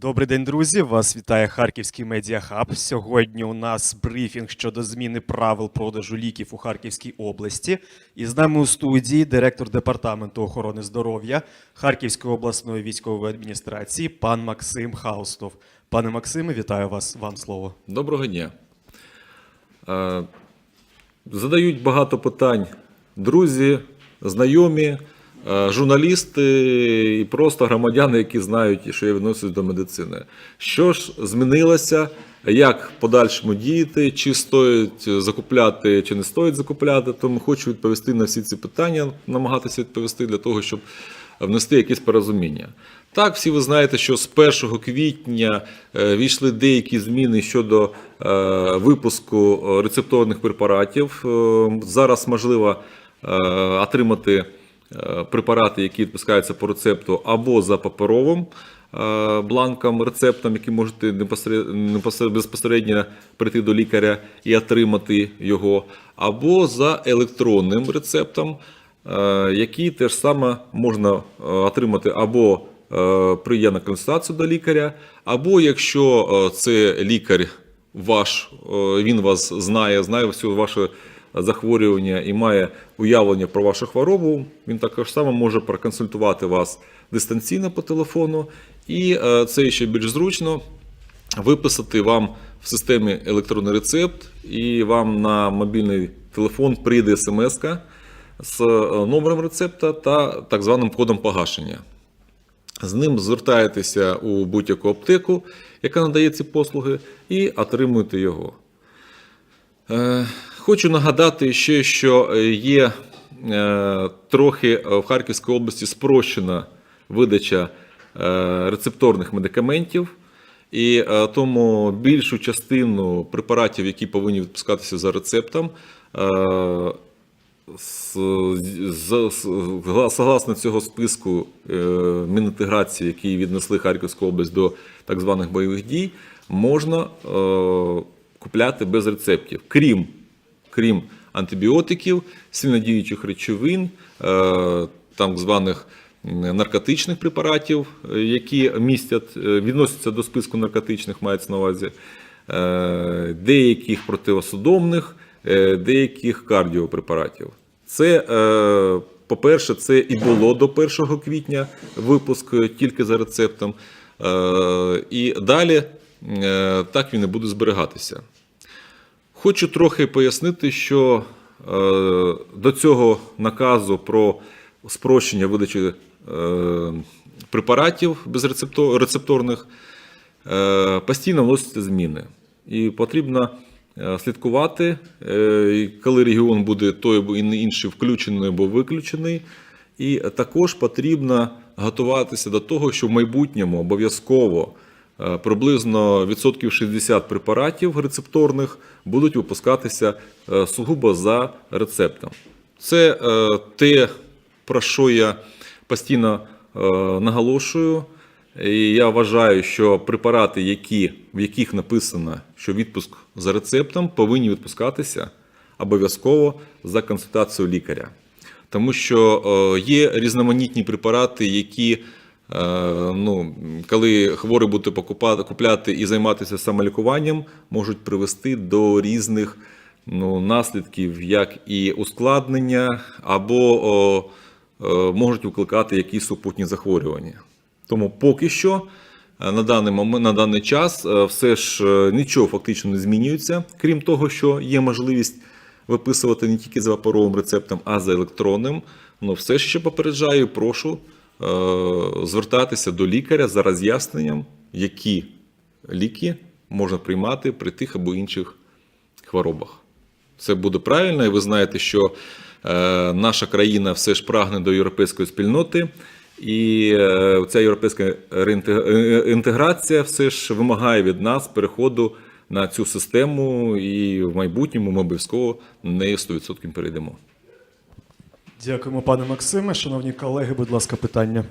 Добрий день, друзі. Вас вітає Харківський медіахаб. Сьогодні у нас брифінг щодо зміни правил продажу ліків у Харківській області. І з нами у студії директор департаменту охорони здоров'я Харківської обласної військової адміністрації, пан Максим Хаустов. Пане Максиме, вітаю вас. Вам слово. Доброго дня. Е, Задають багато питань друзі, знайомі, журналісти і просто громадяни, які знають, що я відносився до медицини. Що ж змінилося? Як в подальшому діяти? Чи стоїть закупляти, чи не стоїть закупляти? Тому хочу відповісти на всі ці питання, намагатися відповісти для того, щоб внести якесь порозуміння. Так, всі ви знаєте, що з 1 квітня е, війшли деякі зміни щодо е, випуску е, рецептурних препаратів. Е, Зараз можливо е, отримати е, препарати, які відпускаються по рецепту або за паперовим е, бланком, рецептом, який можете безпосередньо прийти до лікаря і отримати його, або за електронним рецептом, е, який теж саме можна е, отримати або е, прийде на консультацію до лікаря, або якщо е, це лікар ваш, е, він вас знає, знає все ваше захворювання і має уявлення про вашу хворобу, він також само може проконсультувати вас дистанційно по телефону, і е, це ще більш зручно виписати вам в системі електронний рецепт, і вам на мобільний телефон прийде смс з е, номером рецепта та так званим кодом погашення. З ним звертаєтеся у будь-яку аптеку, яка надає ці послуги, і отримуєте його. Хочу нагадати ще, що е, є е, трохи в Харківській області спрощена видача е, рецепторних медикаментів, і тому більшу частину препаратів, які повинні відпускатися за рецептом, согласно цього списку Мінінтеграції, який віднесли Харківську область до так званих бойових дій, можна купляти без рецептів, крім, крім антибіотиків, сильнодіючих речовин, е, так званих наркотичних препаратів, е, які містять, е, відносяться до списку наркотичних, мається на увазі, деяких противосудомних, деяких кардіопрепаратів. Це, по-перше, це і було до 1 квітня випуск тільки за рецептом. І далі так він і буде зберігатися. Хочу трохи пояснити, що е, до цього наказу про спрощення видачі е, препаратів безрецепторних е, постійно вносяться зміни. І потрібно слідкувати, коли регіон буде той або інший включений або виключений. І також потрібно готуватися до того, що в майбутньому обов'язково приблизно відсотків 60 препаратів рецепторних будуть випускатися е, сугубо за рецептом. Це е, те, про що я постійно е, наголошую. І я вважаю, що препарати, які, в яких написано, що відпуск за рецептом, повинні відпускатися обов'язково за консультацією лікаря. Тому що е, є різноманітні препарати, які, е, ну, коли хворий буде покупати, купляти і займатися самолікуванням, можуть привести до різних ну, наслідків, як і ускладнення, або о, е, можуть викликати якісь супутні захворювання. Тому поки що е, на даний момент, на даний час е, все ж е, нічого фактично не змінюється, крім того, що є можливість виписувати не тільки за паперовим рецептом, а за електронним. Ну, все ще попереджаю, прошу е, звертатися до лікаря за роз'ясненням, які ліки можна приймати при тих або інших хворобах. Це буде правильно, і ви знаєте, що е, наша країна все ж прагне до європейської спільноти, і е, ця європейська е, інтеграція все ж вимагає від нас переходу на цю систему, і в майбутньому ми обов'язково на неї 100% перейдемо. Дякуємо, пане Максиме. Шановні колеги, будь ласка, питання.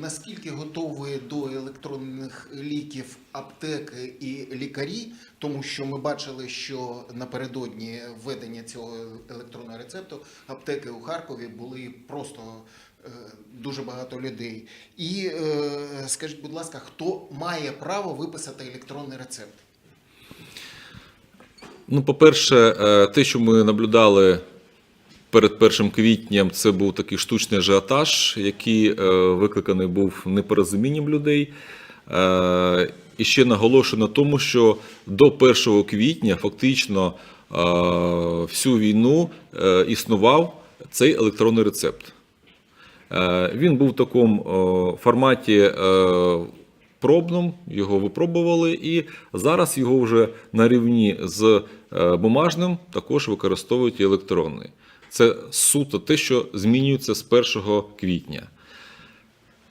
наскільки готові до електронних ліків аптеки і лікарі, тому що ми бачили, що напередодні введення цього електронного рецепту аптеки у Харкові були просто е, дуже багато людей. І е, скажіть, будь ласка, хто має право виписати електронний рецепт? Ну, по-перше, е, те, що ми наблюдали перед 1 квітням, це був такий штучний ажіотаж, який е, викликаний був непорозумінням людей. Е, І ще наголошую на тому, що до 1 квітня фактично е, всю війну існував цей електронний рецепт. Він був в такому форматі пробному, його випробували, і зараз його вже на рівні з бумажним також використовують і електронний. Це суто те, що змінюється з 1 квітня.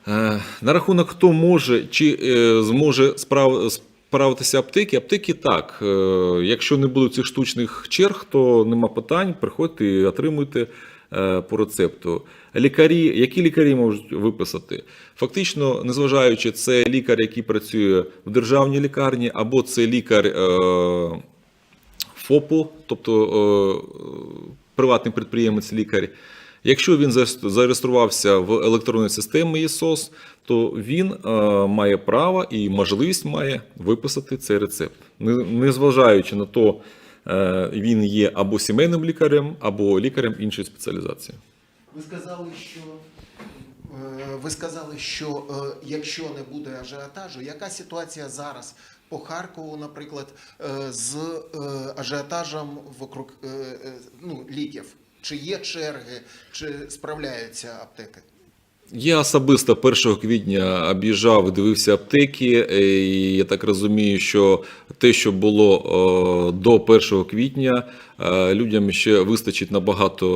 Е, На рахунок, хто може чи е, зможе справ- справитися аптеки, аптеки так. Е, Якщо не буде цих штучних черг, то нема питань, приходьте і отримуйте по рецепту. Лікарі, які лікарі можуть виписати? Фактично, незважаючи, це лікар, який працює в державній лікарні, або це лікар ФОПу, тобто приватний підприємець лікар. Якщо він зареєструвався в електронній системі ЄСОС, то він е, має право і можливість має виписати цей рецепт, Не- незважаючи на то, е, він є або сімейним лікарем, або лікарем іншої спеціалізації. Ви сказали, що е, ви сказали, що якщо не буде ажіотажу, яка ситуація зараз по Харкову, наприклад, е, з е, ажіотажем вокруг е, ну, ліків? Чи є черги, чи справляються аптеки? Я особисто 1 квітня об'їжджав, дивився аптеки. е, І я так розумію, що те, що було е, до 1 квітня, е, людям ще вистачить на багато,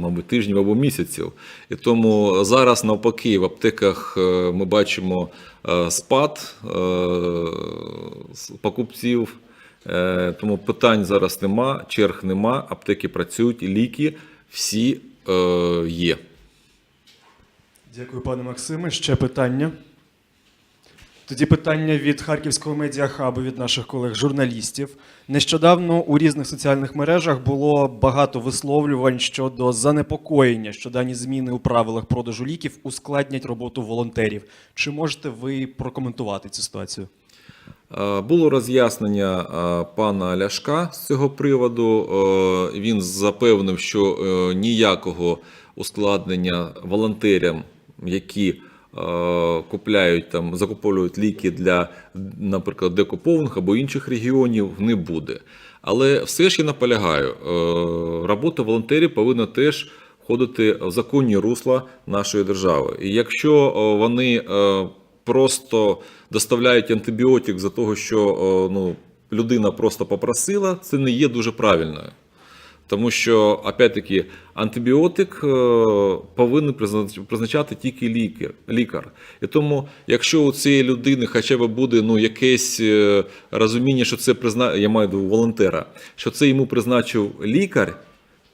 мабуть, тижнів або місяців. І тому зараз навпаки в аптеках ми бачимо спад покупців. Тому питань зараз нема, черг нема, аптеки працюють, ліки всі є. Дякую, пане Максиме. Ще питання. Тоді питання від Харківського медіахабу від наших колег-журналістів. Нещодавно у різних соціальних мережах було багато висловлювань щодо занепокоєння, що дані зміни у правилах продажу ліків ускладнять роботу волонтерів. Чи можете ви прокоментувати цю ситуацію? Е, Було роз'яснення е, пана Ляшка з цього приводу. Е, Він запевнив, що ніякого ускладнення волонтерам, які е, купляють там, закуповують ліки для, наприклад, декуповних або інших регіонів, не буде. Але все ж я наполягаю, е, робота волонтерів повинна теж входити в законні русла нашої держави. І якщо е, вони просто доставляють антибіотик за того, що ну, людина просто попросила, це не є дуже правильною. Тому що, опять-таки, антибіотик е, повинен призначати тільки лікар. лікар. І тому, якщо у цієї людини хоча б буде ну, якесь е, розуміння, що це призна... я маю до волонтера, що це йому призначив лікар,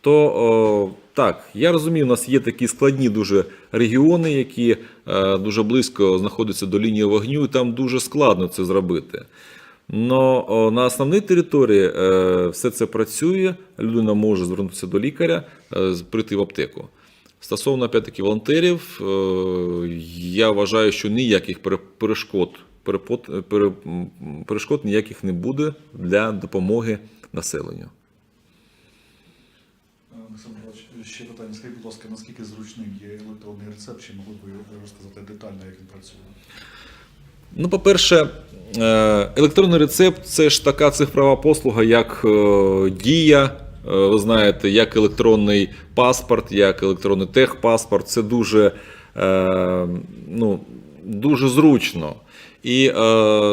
то о, так, я розумію, у нас є такі складні дуже регіони, які е, дуже близько знаходяться до лінії вогню, і там дуже складно це зробити. Но на основній території е, все це працює, людина може звернутися до лікаря, е, прийти в аптеку. Стосовно опять-таки волонтерів, е, я вважаю, що ніяких перешкод, м, перешкод ніяких не буде для допомоги населенню. Ще питання. Скажіть, будь ласка, наскільки зручним є електронний рецепт, чи могли б ви розказати детально, як він працює? Ну, по-перше, е, електронний рецепт це ж така цифрова послуга, як е, дія. е, Ви знаєте, як електронний паспорт, як електронний техпаспорт. Це дуже, ну, дуже зручно. І е,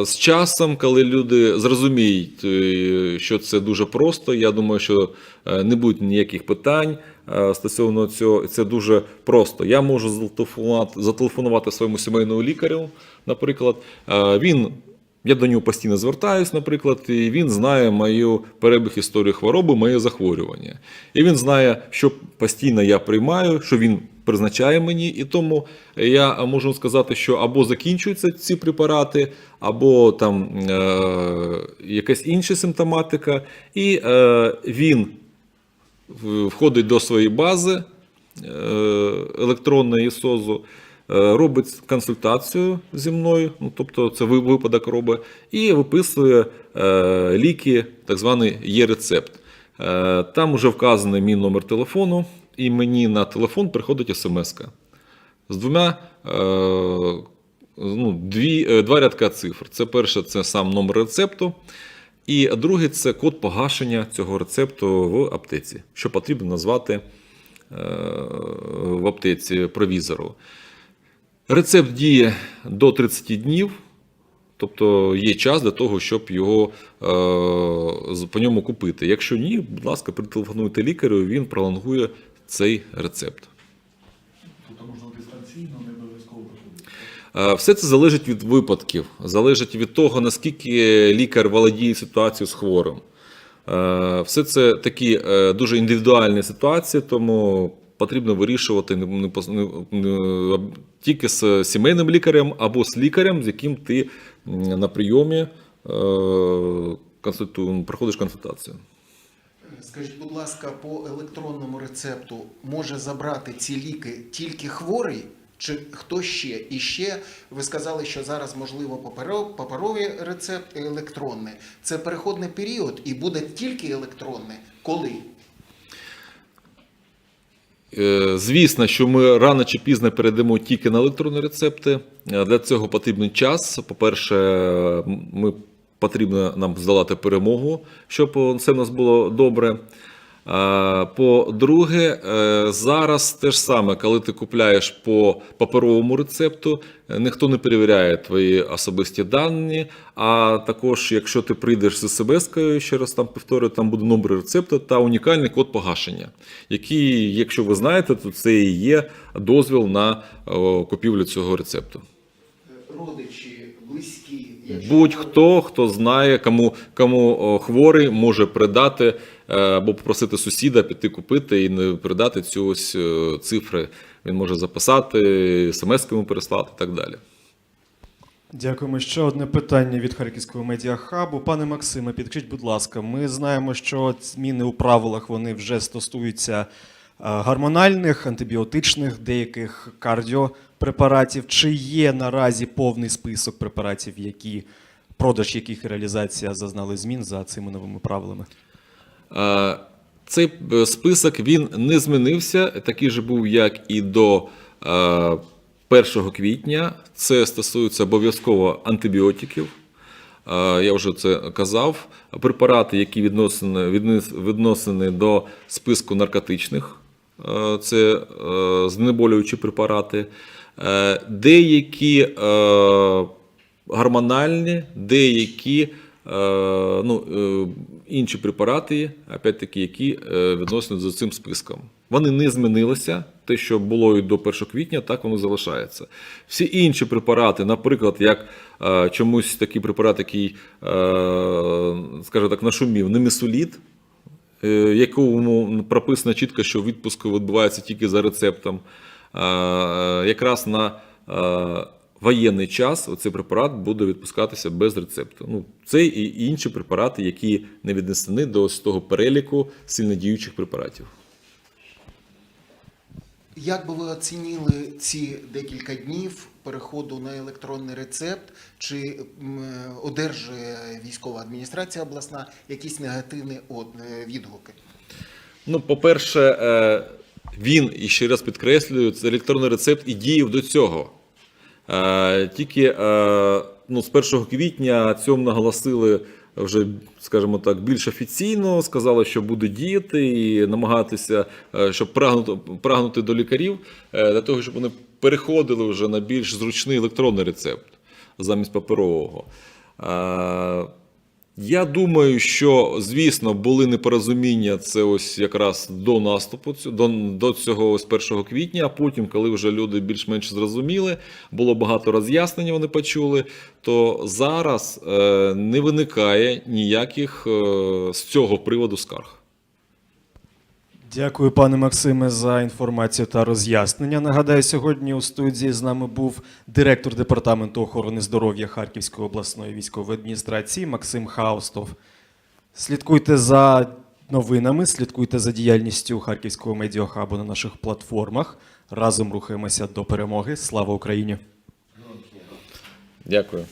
з часом, коли люди зрозуміють, що це дуже просто, я думаю, що не буде ніяких питань стосовно цього. Це дуже просто. Я можу зателефонувати, зателефонувати своєму сімейному лікарю, наприклад. Е, Він я до нього постійно звертаюсь, наприклад, і він знає мою перебіг історію хвороби, моє захворювання. І він знає, що постійно я приймаю, що він призначає мені, і тому я можу сказати, що або закінчуються ці препарати, або там е, якась інша симптоматика, і е, він входить до своєї бази е, електронної СОЗу, е, робить консультацію зі мною, ну, тобто це випадок робить, і виписує е, ліки, так званий є-рецепт. Там вже вказаний мій номер телефону, і мені на телефон приходить смс з двома е, ну, дві, два рядка цифр. Це перше, це сам номер рецепту. І другий це код погашення цього рецепту в аптеці, що потрібно назвати е, в аптеці провізору. Рецепт діє до 30 днів, тобто є час для того, щоб його е, по ньому купити. Якщо ні, будь ласка, прителефонуйте лікарю, він пролонгує цей рецепт. Тобто можна дистанційно, не обов'язково приходити. Е, Все це залежить від випадків, залежить від того, наскільки лікар володіє ситуацією з хворим. Е, Все це такі е, дуже індивідуальні ситуації, тому потрібно вирішувати не, тільки з сімейним лікарем або з лікарем, з яким ти на прийомі е, проходиш консультацію. Скажіть, будь ласка, по електронному рецепту може забрати ці ліки тільки хворий? Чи хто ще? І ще ви сказали, що зараз можливо паперо- паперовий рецепт і електронний. Це переходний період і буде тільки електронний. Коли? Е, Звісно, що ми рано чи пізно перейдемо тільки на електронні рецепти. Е, Для цього потрібен час. По-перше, ми потрібно нам здолати перемогу, щоб все в нас було добре. Е, По-друге, е, зараз те ж саме, коли ти купляєш по паперовому рецепту, е, ніхто не перевіряє твої особисті дані. А також, якщо ти прийдеш з СМС-кою, ще раз там повторюю, там буде номер рецепту та унікальний код погашення, який, якщо ви знаєте, то це і є дозвіл на купівлю цього рецепту. Родичі, близькі, Будь-хто, хто знає, кому, кому хворий може передати е, або попросити сусіда піти купити і не передати цю ось е, цифри. Він може записати, смс йому переслати і так далі. Дякуємо. Ще одне питання від Харківського медіахабу. Пане Максиме, підкажіть, будь ласка, ми знаємо, що зміни у правилах вони вже стосуються е, гормональних, антибіотичних, деяких кардіопрепаратів. Чи є наразі повний список препаратів, які продаж яких реалізація зазнали змін за цими новими правилами? Е, Цей е, список він не змінився, такий же був, як і до е, 1 квітня. Це стосується обов'язково антибіотиків. Е, Я вже це казав. Препарати, які відносені, віднес- відносені до списку наркотичних, е, це е, знеболюючі препарати. Е, Деякі е, гормональні, деякі е, ну, е, інші препарати, опять-таки, які е, відносяться за цим списком. Вони не змінилися. Те, що було і до 1 квітня, так воно залишається. Всі інші препарати, наприклад, як е, чомусь такий препарат, який, е, скажімо так, нашумів, немесолід, е, якому прописано чітко, що відпуск відбувається тільки за рецептом. Е, е, Якраз на е, воєнний час цей препарат буде відпускатися без рецепту. Ну, це і інші препарати, які не віднесені до ось того переліку сильнодіючих препаратів. Як би ви оцінили ці декілька днів переходу на електронний рецепт? Чи одержує військова адміністрація обласна якісь негативні е, відгуки? Ну, по-перше, е, він, і ще раз підкреслюю, це електронний рецепт і діяв до цього. Е, Тільки е, ну, з 1 квітня цьому наголосили вже, скажімо так, більш офіційно, сказали, що буде діяти і намагатися, е, щоб прагнути, прагнути до лікарів, для того, щоб вони переходили вже на більш зручний електронний рецепт замість паперового. Я думаю, що звісно були непорозуміння. Це ось якраз до наступу до, до цього ось 1 квітня. А потім, коли вже люди більш-менш зрозуміли, було багато роз'яснень, вони почули. То зараз е, не виникає ніяких е, з цього приводу скарг. Дякую, пане Максиме, за інформацію та роз'яснення. Нагадаю, сьогодні у студії з нами був директор департаменту охорони здоров'я Харківської обласної військової адміністрації Максим Хаустов. Слідкуйте за новинами, слідкуйте за діяльністю Харківського медіахабу на наших платформах. Разом рухаємося до перемоги. Слава Україні! Дякую.